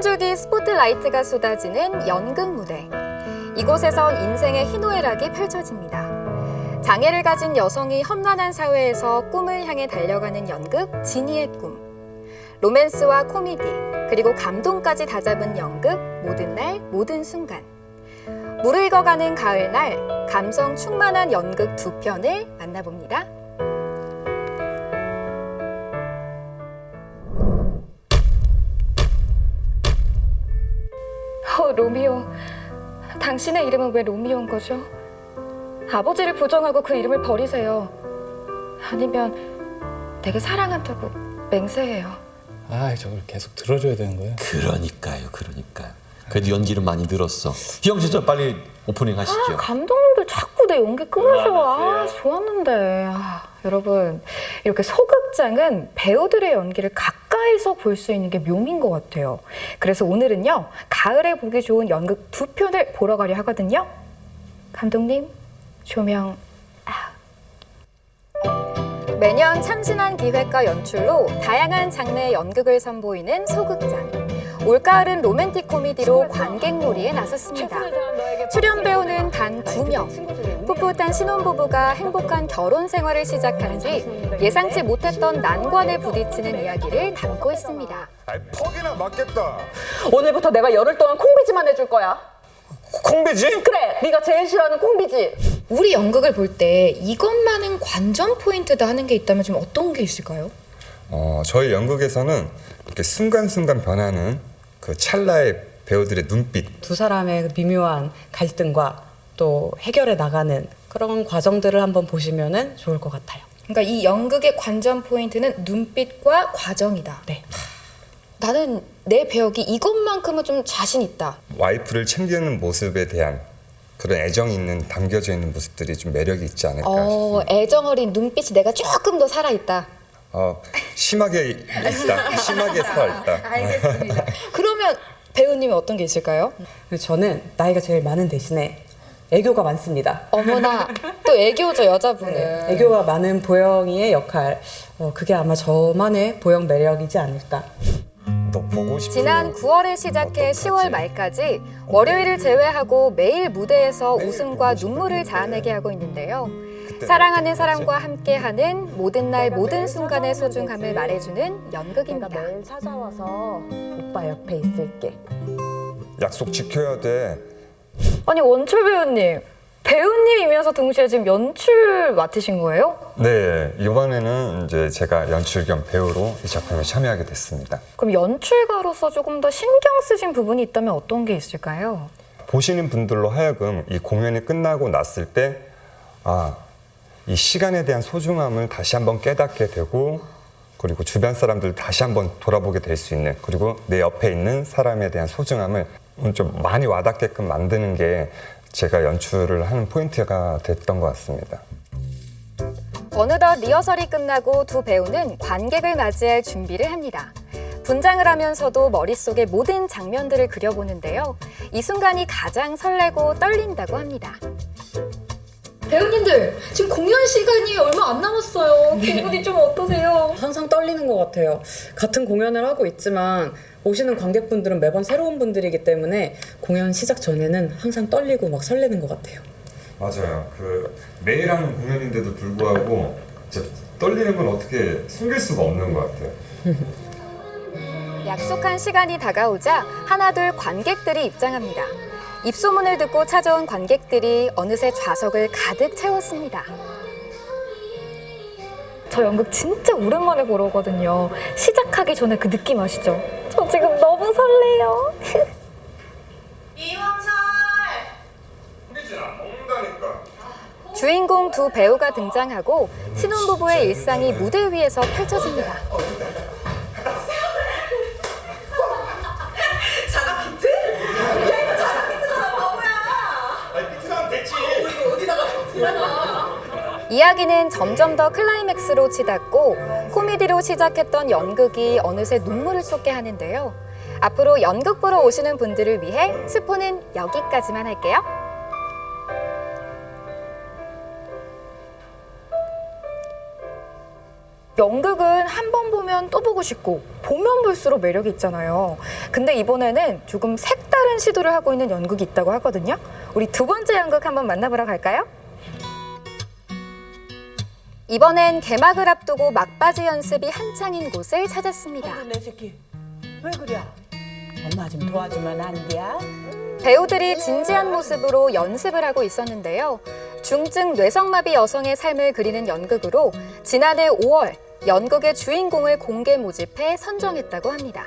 한 줄기 스포트라이트가 쏟아지는 연극 무대. 이곳에선 인생의 희노애락이 펼쳐집니다. 장애를 가진 여성이 험난한 사회에서 꿈을 향해 달려가는 연극 진이의 꿈. 로맨스와 코미디, 그리고 감동까지 다잡은 연극 모든 날 모든 순간. 무르익어가는 가을날 감성 충만한 연극 두 편을 만나봅니다. 어, 로미오. 당신의 이름은 왜 로미오인 거죠? 아버지를 부정하고 그 이름을 버리세요. 아니면 되게 사랑한다고 맹세해요. 아, 저걸 계속 들어줘야 되는 거예요? 그러니까요, 그러니까요. 그래도 연기를 많이 늘었어. 희영 씨, 저 빨리 오프닝 하시죠. 감독님들 자꾸 내 연기 끊으셔. 아, 좋았는데. 아, 여러분, 이렇게 소극장은 배우들의 연기를 가까이서 볼 수 있는 게 묘미인 것 같아요. 그래서 오늘은요, 가을에 보기 좋은 연극 두 편을 보러 가려 하거든요. 감독님, 조명. 아. 매년 참신한 기획과 연출로 다양한 장르의 연극을 선보이는 소극장. 올가을은 로맨틱 코미디로 관객놀이에 나섰습니다. 출연 배우는 단두 명. 풋풋한 신혼부부가 행복한 결혼 생활을 시작한 뒤 예상치 못했던 난관에 부딪히는 이야기를 담고 있습니다. 아이 퍽이나 맞겠다. 오늘부터 내가 열흘 동안 콩비지만 해줄 거야. 콩비지? 그래, 네가 제일 싫어하는 콩비지. 우리 연극을 볼 때 이것만은 관전 포인트다 하는 게 있다면 좀 어떤 게 있을까요? 어 저희 연극에서는 이렇게 순간순간 변하는 그 찰나의 배우들의 눈빛. 두 사람의 그 미묘한 갈등과 또 해결해 나가는 그런 과정들을 한번 보시면은 좋을 것 같아요. 그러니까 이 연극의 관전 포인트는 눈빛과 과정이다. 네. 나는 내 배역이 이것만큼은 좀 자신 있다. 와이프를 챙기는 모습에 대한 그런 애정이 있는 담겨져 있는 모습들이 좀 매력이 있지 않을까 어, 싶습니다. 애정 어린 눈빛이 내가 조금 더 살아 있다. 어, 심하게 있다. 심하게 살아있다. 알겠습니다. 그러면 배우님은 어떤 게 있을까요? 저는 나이가 제일 많은 대신에 애교가 많습니다. 어머나 또 애교죠 여자분은. 네, 애교가 많은 보영이의 역할, 어, 그게 아마 저만의 보영 매력이지 않을까. 너 보고 싶은 지난 9월에 시작해 10월 말까지 월요일을 제외하고 매일 무대에서 웃음과 눈물을 자아내게 하고 있는데요. 사랑하는 사람과 함께하는 모든 날 모든 순간의 소중함을 말해주는 내가 연극입니다. 매일 찾아와서 오빠 옆에 있을게. 약속 지켜야 돼. 아니 원철 배우님 배우님이면서 동시에 지금 연출 맡으신 거예요? 네, 이번에는 이제 제가 연출 겸 배우로 이 작품에 참여하게 됐습니다. 그럼 연출가로서 조금 더 신경 쓰신 부분이 있다면 어떤 게 있을까요? 보시는 분들로 하여금 이 공연이 끝나고 났을 때, 아, 이 시간에 대한 소중함을 다시 한번 깨닫게 되고, 그리고 주변 사람들 다시 한번 돌아보게 될 수 있는, 그리고 내 옆에 있는 사람에 대한 소중함을 좀 많이 와닿게끔 만드는 게 제가 연출을 하는 포인트가 됐던 것 같습니다. 어느덧 리허설이 끝나고 두 배우는 관객을 맞이할 준비를 합니다. 분장을 하면서도 머릿속에 모든 장면들을 그려보는데요. 이 순간이 가장 설레고 떨린다고 합니다. 배우님들, 지금 공연 시간이 얼마 안 남았어요. 기분이 좀 어떠세요? 항상 떨리는 것 같아요. 같은 공연을 하고 있지만 오시는 관객분들은 매번 새로운 분들이기 때문에 공연 시작 전에는 항상 떨리고 막 설레는 것 같아요. 맞아요. 그 매일 하는 공연인데도 불구하고 진짜 떨리는 건 어떻게 숨길 수가 없는 것 같아요. 약속한 시간이 다가오자 하나둘 관객들이 입장합니다. 입소문을 듣고 찾아온 관객들이 어느새 좌석을 가득 채웠습니다. 저 연극 진짜 오랜만에 보러 오거든요. 시작하기 전에 그 느낌 아시죠? 저 지금 너무 설레요. 주인공 두 배우가 등장하고 신혼부부의 일상이 무대 위에서 펼쳐집니다. 이야기는 점점 더 클라이맥스로 치닫고 코미디로 시작했던 연극이 어느새 눈물을 쏟게 하는데요. 앞으로 연극 보러 오시는 분들을 위해 스포는 여기까지만 할게요. 연극은 한 번 보면 또 보고 싶고 보면 볼수록 매력이 있잖아요. 근데 이번에는 조금 색다른 시도를 하고 있는 연극이 있다고 하거든요. 우리 두 번째 연극 한번 만나보러 갈까요? 이번엔 개막을 앞두고 막바지 연습이 한창인 곳을 찾았습니다. 아이고, 내 새끼 왜 그래? 엄마 좀 도와주면 안 돼? 배우들이 진지한 모습으로 연습을 하고 있었는데요. 중증 뇌성마비 여성의 삶을 그리는 연극으로 지난해 5월 연극의 주인공을 공개 모집해 선정했다고 합니다.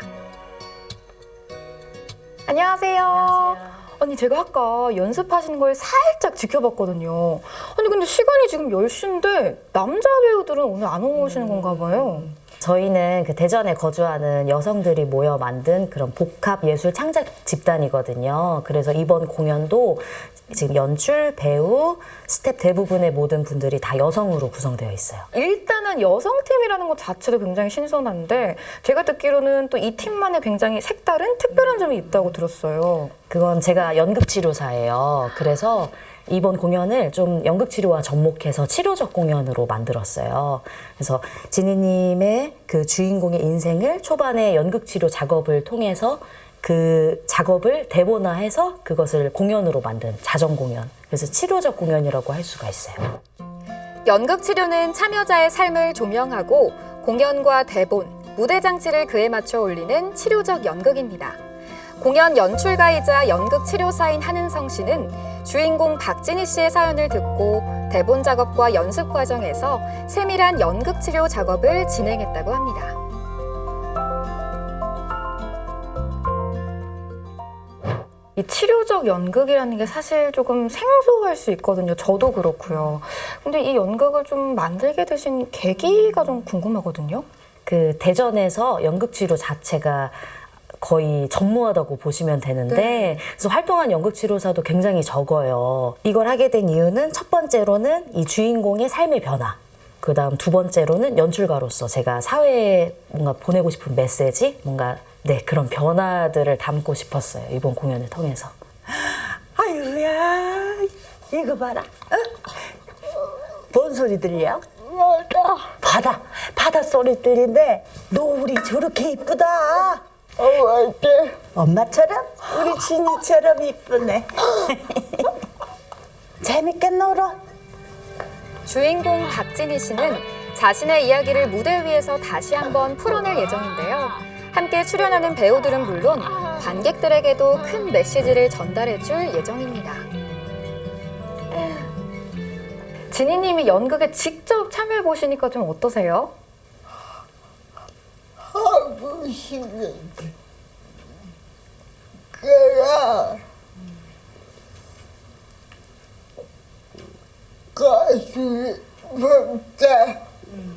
안녕하세요. 언니 제가 아까 연습하시는 걸 살짝 지켜봤거든요. 아니 근데 시간이 지금 10시인데 남자 배우들은 오늘 안 오시는 건가 봐요. 저희는 그 대전에 거주하는 여성들이 모여 만든 그런 복합 예술 창작 집단이거든요. 그래서 이번 공연도 지금 연출, 배우, 스텝 대부분의 모든 분들이 다 여성으로 구성되어 있어요. 일단은 여성팀이라는 것 자체도 굉장히 신선한데 제가 듣기로는 또 이 팀만의 굉장히 색다른 특별한 점이 있다고 들었어요. 그건 제가 연극 치료사예요. 그래서 이번 공연을 좀 연극 치료와 접목해서 치료적 공연으로 만들었어요. 그래서 지니님의 그 주인공의 인생을 초반에 연극 치료 작업을 통해서 그 작업을 대본화해서 그것을 공연으로 만든 자정 공연. 그래서 치료적 공연이라고 할 수가 있어요. 연극 치료는 참여자의 삶을 조명하고 공연과 대본, 무대 장치를 그에 맞춰 올리는 치료적 연극입니다. 공연 연출가이자 연극 치료사인 한은성 씨는 주인공 박진희 씨의 사연을 듣고 대본 작업과 연습 과정에서 세밀한 연극 치료 작업을 진행했다고 합니다. 이 치료적 연극이라는 게 사실 조금 생소할 수 있거든요. 저도 그렇고요. 근데 이 연극을 좀 만들게 되신 계기가 좀 궁금하거든요. 그 대전에서 연극 치료 자체가 거의 전무하다고 보시면 되는데 그래서 활동한 연극 치료사도 굉장히 적어요. 이걸 하게 된 이유는 첫 번째로는 이 주인공의 삶의 변화. 그 다음 두 번째로는 연출가로서 제가 사회에 뭔가 보내고 싶은 메시지, 뭔가 네 그런 변화들을 담고 싶었어요. 이번 공연을 통해서. 아이고야 이거 봐라 어? 뭔 소리 들려? 바다 바다 소리 들리는데 노을이 저렇게 이쁘다 어 어때? 엄마처럼 우리 진이처럼 이쁘네 재밌게 놀아 주인공 박진희 씨는 자신의 이야기를 무대 위에서 다시 한번 풀어낼 예정인데요. 함께 출연하는 배우들은 물론 관객들에게도 큰 메시지를 전달해 줄 예정입니다. 진희 님이 연극에 직접 참여해 보시니까 좀 어떠세요? 못다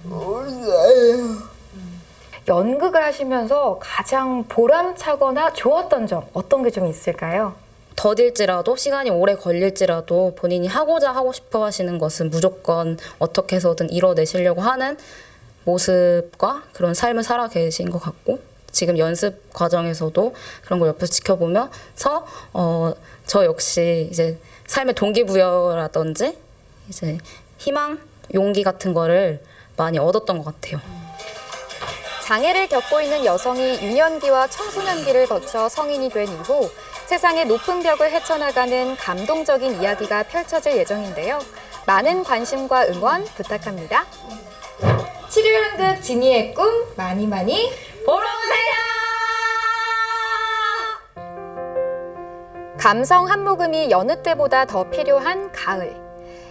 울어요 연극을 하시면서 가장 보람차거나 좋았던 점 어떤 게 좀 있을까요? 더딜지라도 시간이 오래 걸릴지라도 본인이 하고자 하고 싶어 하시는 것은 무조건 어떻게 해서든 이뤄내시려고 하는 모습과 그런 삶을 살아 계신 것 같고 지금 연습 과정에서도 그런 걸 옆에서 지켜보면서 어, 저 역시 이제 삶의 동기부여라든지 이제 희망, 용기 같은 거를 많이 얻었던 것 같아요. 장애를 겪고 있는 여성이 유년기와 청소년기를 거쳐 성인이 된 이후 세상의 높은 벽을 헤쳐나가는 감동적인 이야기가 펼쳐질 예정인데요. 많은 관심과 응원 부탁합니다. 치료연극 지니의 꿈 많이 많이 보러 오세요! 감성 한 모금이 여느 때보다 더 필요한 가을.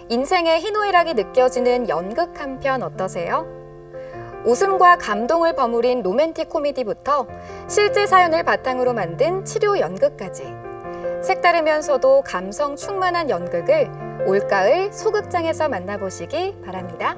인생의 희노애락이 느껴지는 연극 한 편 어떠세요? 웃음과 감동을 버무린 로맨틱 코미디부터 실제 사연을 바탕으로 만든 치료 연극까지 색다르면서도 감성 충만한 연극을 올가을 소극장에서 만나보시기 바랍니다.